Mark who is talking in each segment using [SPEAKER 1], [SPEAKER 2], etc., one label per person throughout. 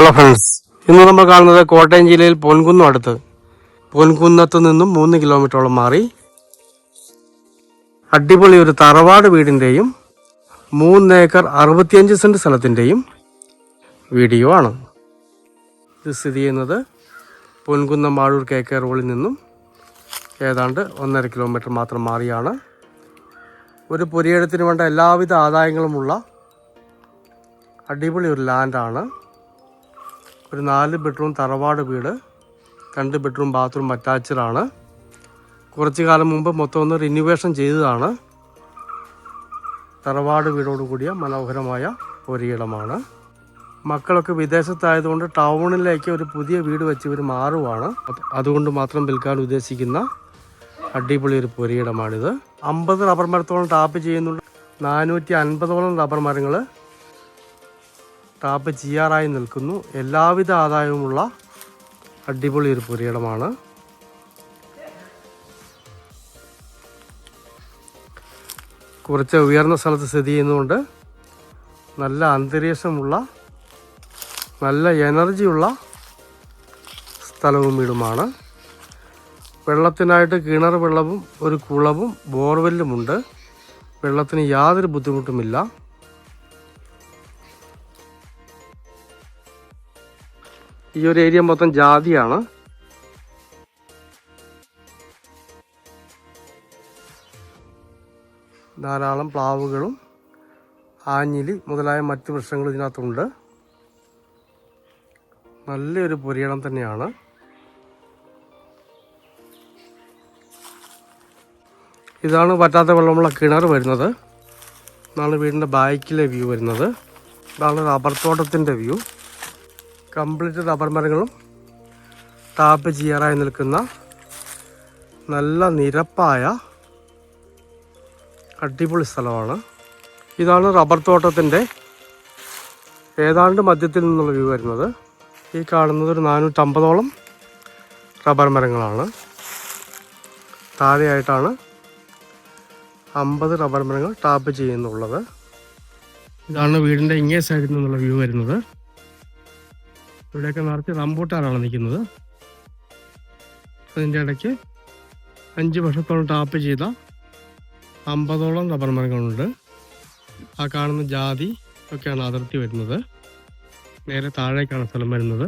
[SPEAKER 1] Hello friends ഇന്ന് നമ്മൾ കാണുന്നത് കോട്ടയം ജില്ലയിൽ പൊൻകുന്നം അടുത്ത്. പൊൻകുന്നത്ത് നിന്നും മൂന്ന് കിലോമീറ്ററോളം മാറി. അടിപൊളി ഒരു തറവാട് വീടിന്റെയും മൂന്ന് ഏക്കർ അറുപത്തിയഞ്ച് സെന്റ് സ്ഥലത്തിന്റെയും വീഡിയോ ആണ്. ഇത് സ്ഥിതി ചെയ്യുന്നത് പൊൻകുന്നം മാഴൂർ കെ കെ റോഡിൽ നിന്നും ഏതാണ്ട് ഒന്നര കിലോമീറ്റർ മാത്രം മാറിയാണ്. ഒരു പുരയിടത്തിന് വേണ്ട എല്ലാവിധ ആദായങ്ങളുമുള്ള അടിപൊളി ഒരു ലാൻഡാണ്. ഒരു നാല് ബെഡ്റൂം തറവാട് വീട് രണ്ട് ബെഡ്റൂം ബാത്റൂം അറ്റാച്ചഡാണ്. കുറച്ച് കാലം മുമ്പ് മൊത്തം ഒന്ന് റിന്യൂവേഷൻ ചെയ്തതാണ്. തറവാട് വീടോട് കൂടിയ മനോഹരമായ ഒരിടമാണ്. മക്കളൊക്കെ വിദേശത്തായതുകൊണ്ട് ടൗണിലേക്ക് ഒരു പുതിയ വീട് വെച്ച് ഇവർ മാറുവാണ്. അതുകൊണ്ട് മാത്രം വിൽക്കാൻ ഉദ്ദേശിക്കുന്ന അടിപൊളി ഒരു പുരയിടമാണിത്. അമ്പത് റബ്ബർ മരത്തോളം ടാപ്പ് ചെയ്യുന്നുണ്ട്. നാനൂറ്റി അൻപതോളം റബ്ബർ മരങ്ങൾ ടാപ്പ് ചെയ്യാറായി നിൽക്കുന്നു. എല്ലാവിധ ആദായവുമുള്ള അടിപൊളി ഒരു പുരയിടമാണ്. കുറച്ച് ഉയർന്ന സ്ഥലത്ത് സ്ഥിതി ചെയ്യുന്നതുകൊണ്ട് നല്ല അന്തരീക്ഷമുള്ള നല്ല എനർജിയുള്ള സ്ഥലവും ഇടുമാണ് വെള്ളത്തിനായിട്ട് കിണർ വെള്ളവും ഒരു കുളവും ബോർവെല്ലുമുണ്ട് വെള്ളത്തിന് യാതൊരു ബുദ്ധിമുട്ടുമില്ല. ഈ ഒരു ഏരിയ മൊത്തം ജാതിയാണ്. ധാരാളം പ്ലാവുകളും ആഞ്ഞിലി മുതലായ മറ്റ് വൃക്ഷങ്ങളും ഇതിനകത്തുണ്ട്. നല്ലൊരു പുരയിടം തന്നെയാണ്. ഇതാണ് പറ്റാത്ത വെള്ളമുള്ള കിണർ വരുന്നത്. ഇതാണ് വീടിന്റെ ബാക്കിലെ വ്യൂ വരുന്നത്. ഇതാണ് റബ്ബർ തോട്ടത്തിന്റെ വ്യൂ. കംപ്ലീറ്റ് റബ്ബർ മരങ്ങളും ടാപ്പ് ചെയ്യാറായി നിൽക്കുന്ന നല്ല നിരപ്പായ അടിപൊളി സ്ഥലമാണ്. ഇതാണ് റബ്ബർ തോട്ടത്തിന്റെ ഏതാണ്ട് മധ്യത്തിൽ നിന്നുള്ള വ്യൂ വരുന്നത്. ഈ കാണുന്നത് ഒരു നാനൂറ്റമ്പതോളം റബ്ബർ മരങ്ങളാണ്. താഴെയായിട്ടാണ് അമ്പത് റബ്ബർ മരങ്ങൾ ടാപ്പ് ചെയ്യുന്നുള്ളത്. ഇതാണ് വീടിന്റെ ഇങ്ങേ സൈഡിൽ നിന്നുള്ള വ്യൂ വരുന്നത്. ഇവിടെയൊക്കെ നിറച്ച് റംബൂട്ടാനാണ് നിൽക്കുന്നത്. അതിന്റെ ഇടയ്ക്ക് അഞ്ച് വർഷത്തോളം ടാപ്പ് ചെയ്ത അമ്പതോളം റബ്ബർ മരങ്ങളുണ്ട്. ആ കാണുന്ന ജാതി ഒക്കെയാണ് അതിർത്തി വരുന്നത്. നേരെ താഴേക്കാണ് സ്ഥലം വരുന്നത്.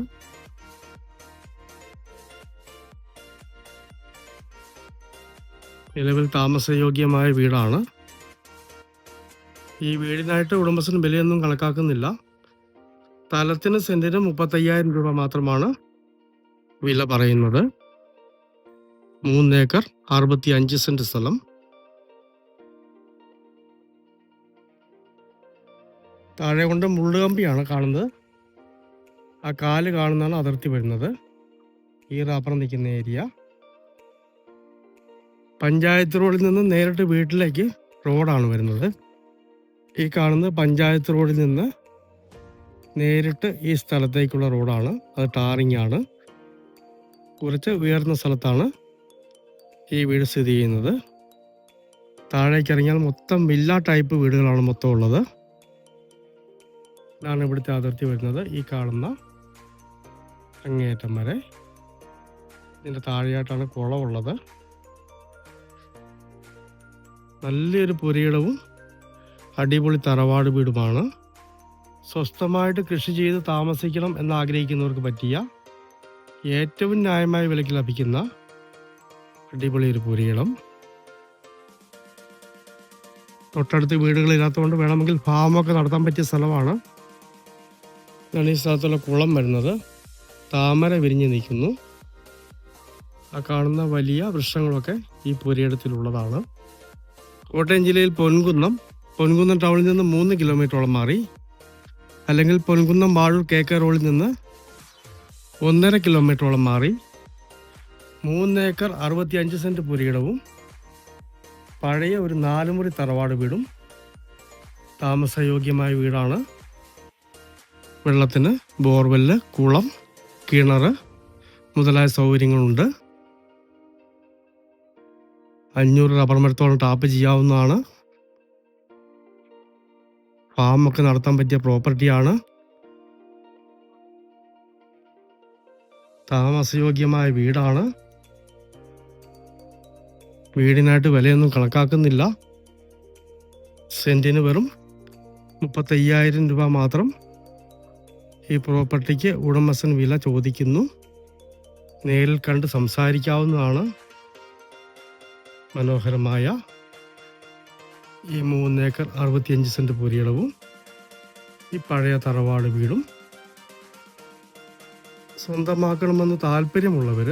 [SPEAKER 1] നിലവിൽ താമസയോഗ്യമായ വീടാണ്. ഈ വീടിനായിട്ട് ഉടമസ്ഥന് ബലിയൊന്നും കണക്കാക്കുന്നില്ല. സ്ഥലത്തിന് സെന്റിന് മുപ്പത്തയ്യായിരം രൂപ മാത്രമാണ് വില പറയുന്നത്. മൂന്നേക്കർ അറുപത്തി അഞ്ച് സെന്റ് സ്ഥലം. താഴെ കൊണ്ട് മുള്ളുകമ്പിയാണ് കാണുന്നത്. ആ കാൽ കാണുന്നതാണ് അതിർത്തി വരുന്നത്. ഈ റാപ്പറം നിൽക്കുന്ന ഏരിയ. പഞ്ചായത്ത് റോഡിൽ നിന്ന് നേരിട്ട് വീട്ടിലേക്ക് റോഡാണ് വരുന്നത്. ഈ കാണുന്നത് പഞ്ചായത്ത് റോഡിൽ നിന്ന് നേരിട്ട് ഈ സ്ഥലത്തേക്കുള്ള റോഡാണ്. അത് ടാറിങ് ആണ്. കുറച്ച് ഉയർന്ന സ്ഥലത്താണ് ഈ വീട് സ്ഥിതി ചെയ്യുന്നത്. താഴേക്ക് ഇറങ്ങിയാൽ മൊത്തം വില്ല ടൈപ്പ് വീടുകളാണ് മൊത്തം ഉള്ളത്. ഇതാണ് ഇവിടുത്തെ അതിർത്തി വരുന്നത്. ഈ കാണുന്ന അങ്ങേയറ്റം വരെ. ഇതിന്റെ താഴെയായിട്ടാണ് കുളമുള്ളത്. നല്ലൊരു പുരയിടവും അടിപൊളി തറവാട് വീടുമാണ്. സ്വസ്ഥമായിട്ട് കൃഷി ചെയ്ത് താമസിക്കണം എന്നാഗ്രഹിക്കുന്നവർക്ക് പറ്റിയ ഏറ്റവും ന്യായമായ വിലയ്ക്ക് ലഭിക്കുന്ന അടിപൊളി ഒരു പൂരികളും. തൊട്ടടുത്ത് വീടുകളില്ലാത്തതുകൊണ്ട് വേണമെങ്കിൽ ഫാമൊക്കെ നടത്താൻ പറ്റിയ സ്ഥലമാണ്. ഇതാണ് ഈ സ്ഥലത്തുള്ള കുളം വരുന്നത്. താമര വിരിഞ്ഞ് നിൽക്കുന്നു. ആ കാണുന്ന വലിയ വൃക്ഷങ്ങളൊക്കെ ഈ പുരയിടത്തിലുള്ളതാണ്. കോട്ടയം ജില്ലയിൽ പൊൻകുന്നം. പൊൻകുന്നം ടൗണിൽ നിന്ന് മൂന്ന് കിലോമീറ്ററോളം മാറി. അല്ലെങ്കിൽ പൊൻകുന്നം വാഴൂർ കെ കെ റോഡിൽ നിന്ന് ഒന്നര കിലോമീറ്ററോളം മാറി മൂന്ന് ഏക്കർ അറുപത്തി അഞ്ച് സെന്റ് പുരയിടവും പഴയ ഒരു നാലുമുറി തറവാട് വീടും താമസയോഗ്യമായ വീടാണ്. വെള്ളത്തിന് ബോർവെല്ല് കുളം കിണർ മുതലായ സൗകര്യങ്ങളുണ്ട്. അഞ്ഞൂറ് റബ്ബർ മരത്തോളം ടാപ്പ് ചെയ്യാവുന്നതാണ്. ഫാമൊക്കെ നടത്താൻ പറ്റിയ പ്രോപ്പർട്ടിയാണ് താമസയോഗ്യമായ വീടാണ്. വീടിനായിട്ട് വിലയൊന്നും കണക്കാക്കുന്നില്ല. സെന്റിന് വെറും മുപ്പത്തയ്യായിരം രൂപ മാത്രം ഈ പ്രോപ്പർട്ടിക്ക് ഉടമസ്ഥൻ വില ചോദിക്കുന്നു. നേരിൽ കണ്ട് സംസാരിക്കാവുന്നതാണ് മനോഹരമായ ഈ മൂന്നേക്കർ അറുപത്തിയഞ്ച് സെന്റ് പുരിയിടവും ഈ പഴയ തറവാട് വീടും. സ്വന്തമാക്കണമെന്ന് താല്പര്യമുള്ളവർ